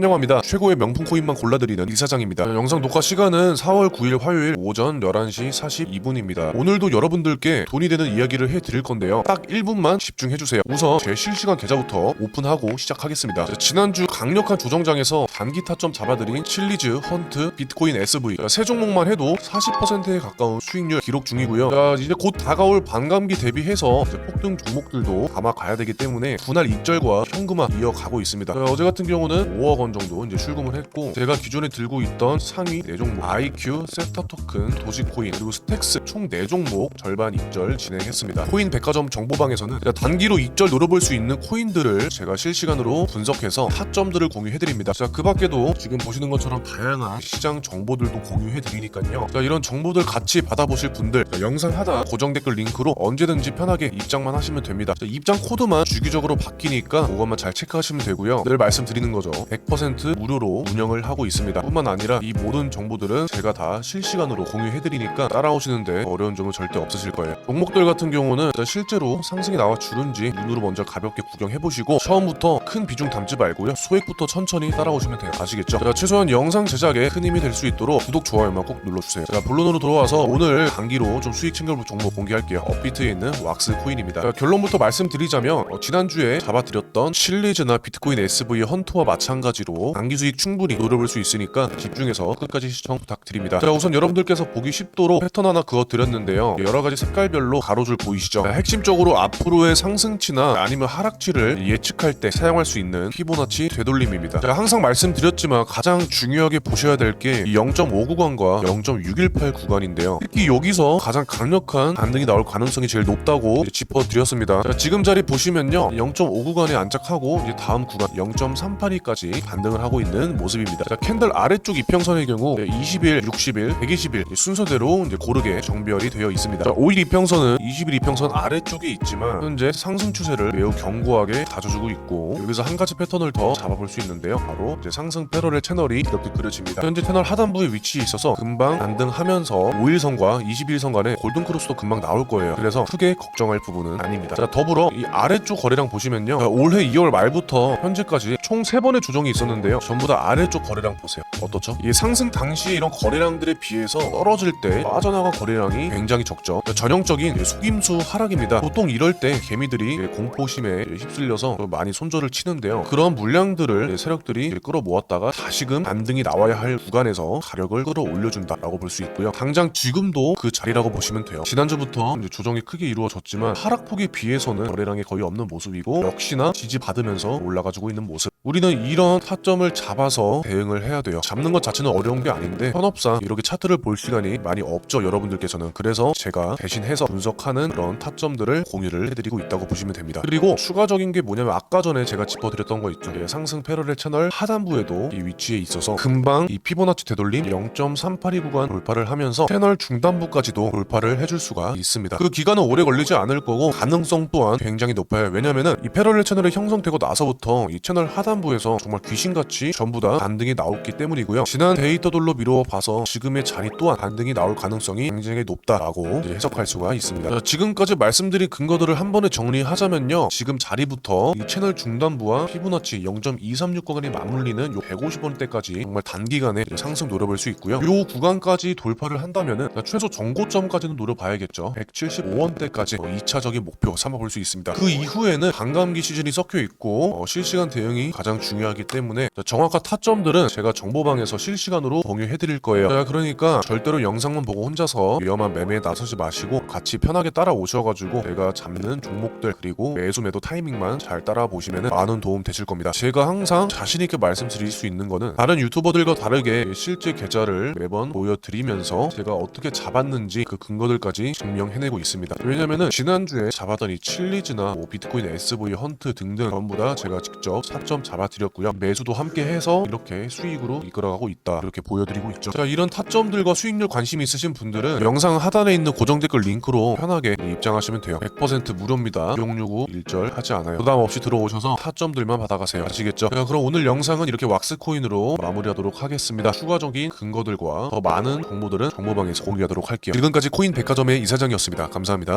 환영합니다. 최고의 명품 코인만 골라드리는 이사장입니다. 영상 녹화 시간은 4월 9일 화요일 오전 11시 42분입니다. 오늘도 여러분들께 돈이 되는 이야기를 해드릴 건데요. 딱 1분만 집중해주세요. 우선 제 실시간 계좌부터 오픈하고 시작하겠습니다. 자, 지난주 강력한 조정장에서 단기 타점 잡아드린 칠리즈, 헌트, 비트코인 SV 자, 세 종목만 해도 40%에 가까운 수익률 기록 중이고요. 자, 이제 곧 다가올 반감기 대비해서 폭등 종목들도 아마 가야 되기 때문에 분할 익절과 현금화 이어가고 있습니다. 자, 어제 같은 경우는 5억 원 정도 이제 출금을 했고 제가 기존에 들고 있던 상위 4종목 IQ, 세타 토큰, 도지코인 그리고 스택스 총 4종목 절반 익절 진행했습니다. 코인 백화점 정보방에서는 제가 단기로 익절 노려볼 수 있는 코인들을 제가 실시간으로 분석해서 타점들을 공유해드립니다. 자, 그 밖에도 지금 보시는 것처럼 다양한 시장 정보들도 공유해드리니까요. 자, 이런 정보들 같이 받아보실 분들 자, 영상 하단 고정 댓글 링크로 언제든지 편하게 입장만 하시면 됩니다. 자, 입장 코드만 주기적으로 바뀌니까 그것만 잘 체크하시면 되고요. 늘 말씀드리는 거죠. 100% 무료로 운영을 하고 있습니다. 뿐만 아니라 이 모든 정보들은 제가 다 실시간으로 공유해드리니까 따라오시는데 어려운 점은 절대 없으실 거예요. 종목들 같은 경우는 실제로 상승이 나와 주는지 눈으로 먼저 가볍게 구경해보시고 처음부터 큰 비중 담지 말고요. 소액부터 천천히 따라오시면 돼요. 아시겠죠? 자, 최소한 영상 제작에 큰 힘이 될 수 있도록 구독, 좋아요만 꼭 눌러주세요. 자, 본론으로 돌아와서 오늘 단기로 좀 수익 챙겨볼 종목 공개할게요. 업비트에 있는 왁스 코인입니다. 자, 결론부터 말씀드리자면 어, 지난주에 잡아드렸 던 실리즈나 비트코인 SV 헌터와 마찬가지로 단기 수익 충분히 노려볼 수 있으니까 집중해서 끝까지 시청 부탁드립니다. 자, 우선 여러분들께서 보기 쉽도록 패턴 하나 그어드렸는데요. 여러 가지 색깔별로 가로줄 보이시죠? 자, 핵심적으로 앞으로의 상승치나 아니면 하락치를 예측할 때 사용할 수 있는 피보나치 되돌림입니다. 제가 항상 말씀드렸지만 가장 중요하게 보셔야 될 게 0.5 구간과 0.618 구간인데요. 특히 여기서 가장 강력한 반등이 나올 가능성이 제일 높다고 짚어드렸습니다. 자, 지금 자리 보시면요. 0.5 구간에 안착하고 이제 다음 구간 0.382까지 반등을 하고 있는 모습입니다. 자, 캔들 아래쪽 이평선의 경우 20일, 60일, 120일 순서대로 이제 고르게 정비열이 되어 있습니다. 자, 5일 이평선은 20일 이평선 아래쪽에 있지만 현재 상승 추세를 매우 견고하게 다져주고 있고 여기서 한 가지 패턴을 더 잡아볼 수 있는데요. 바로 이제 상승 패러렐 채널이 이렇게 그려집니다. 현재 채널 하단부에 위치해 있어서 금방 반등하면서 5일선과 21일선 간에 골든 크로스도 금방 나올 거예요. 그래서 크게 걱정할 부분은 아닙니다. 자, 더불어 이 아래쪽 거래량 보시면요. 자, 올해 2월 말부터 현재까지 총 3번의 조정이 있었는데요. 전부 다 아래쪽 거래량 보세요. 어떻죠? 이 상승 당시에 이런 거래량들에 비해서 떨어질 때 빠져나간 거래량이 굉장히 적죠. 전형적인 속임수 하락입니다. 보통 이럴 때 개미들이 공포심에 휩쓸려서 많이 손절을 치는데요. 그런 물량들을 세력들이 끌어모았다가 다시금 반등이 나와야 할 구간에서 가력을 끌어올려준다라고 볼 수 있고요. 당장 지금도 그 자리라고 보시면 돼요. 지난주부터 조정이 크게 이루어졌지만 하락폭에 비해서는 거래량이 거의 없는 모습이고 역시나 지지받으면서 올라가지고 있는 모습. 우리는 이런 타점을 잡아서 대응을 해야 돼요. 잡는 것 자체는 어려운 게 아닌데 현업상 이렇게 차트를 볼 시간이 많이 없죠 여러분들께서는. 그래서 제가 대신해서 분석하는 그런 타점들을 공유를 해드리고 있다고 보시면 됩니다. 그리고 추가적인 게 뭐냐면 아까 전에 제가 짚어드렸던 거 있죠. 예, 상승 패러렐 채널 하단부에도 이 위치에 있어서 금방 이 피보나치 되돌림 0.382 구간 돌파를 하면서 채널 중단부까지도 돌파를 해줄 수가 있습니다. 그 기간은 오래 걸리지 않을 거고 가능성 또한 굉장히 높아요. 왜냐면은 이 패러렐 채널이 형성되고 나서부터 이 채널 하단 부에서 정말 귀신같이 전부 다 반등이 나왔기 때문이고요. 지난 데이터들로 미루어 봐서 지금의 자리 또한 반등이 나올 가능성이 굉장히 높다라고 해석할 수가 있습니다. 자, 지금까지 말씀드린 근거들을 한 번에 정리하자면요. 지금 자리부터 이 채널 중단부와 피부나치 0.236 구간이 맞물리는 요 150원대까지 정말 단기간에 상승 노려볼 수 있고요. 요 구간까지 돌파를 한다면은 최소 정고점까지는 노려봐야겠죠. 175원대까지 2차적인 목표 삼아볼 수 있습니다. 그 이후에는 반감기 시즌이 섞여 있고 어, 실시간 대응이 가장 중요하기 때문에 자, 정확한 타점들은 제가 정보방에서 실시간으로 공유해드릴 거예요. 자, 그러니까 절대로 영상만 보고 혼자서 위험한 매매에 나서지 마시고 같이 편하게 따라오셔가지고 제가 잡는 종목들 그리고 매수 매도 타이밍만 잘 따라 보시면 많은 도움 되실 겁니다. 제가 항상 자신 있게 말씀드릴 수 있는 거는 다른 유튜버들과 다르게 실제 계좌를 매번 보여드리면서 제가 어떻게 잡았는지 그 근거들까지 증명해내고 있습니다. 왜냐면은 지난주에 잡았던 이 칠리즈나 뭐 비트코인 SV 헌트 등등 전부 다 제가 직접 4점 잡아드렸고요. 매수도 함께 해서 이렇게 수익으로 이끌어가고 있다. 이렇게 보여드리고 있죠. 자, 이런 타점들과 수익률 관심 있으신 분들은 영상 하단에 있는 고정 댓글 링크로 편하게 입장하시면 돼요. 100% 무료입니다. 비용 요구 일절 하지 않아요. 부담 없이 들어오셔서 타점들만 받아가세요. 아시겠죠? 자, 그럼 오늘 영상은 이렇게 왁스 코인으로 마무리하도록 하겠습니다. 추가적인 근거들과 더 많은 정보들은 정보방에서 공유하도록 할게요. 지금까지 코인 백화점의 이사장이었습니다. 감사합니다.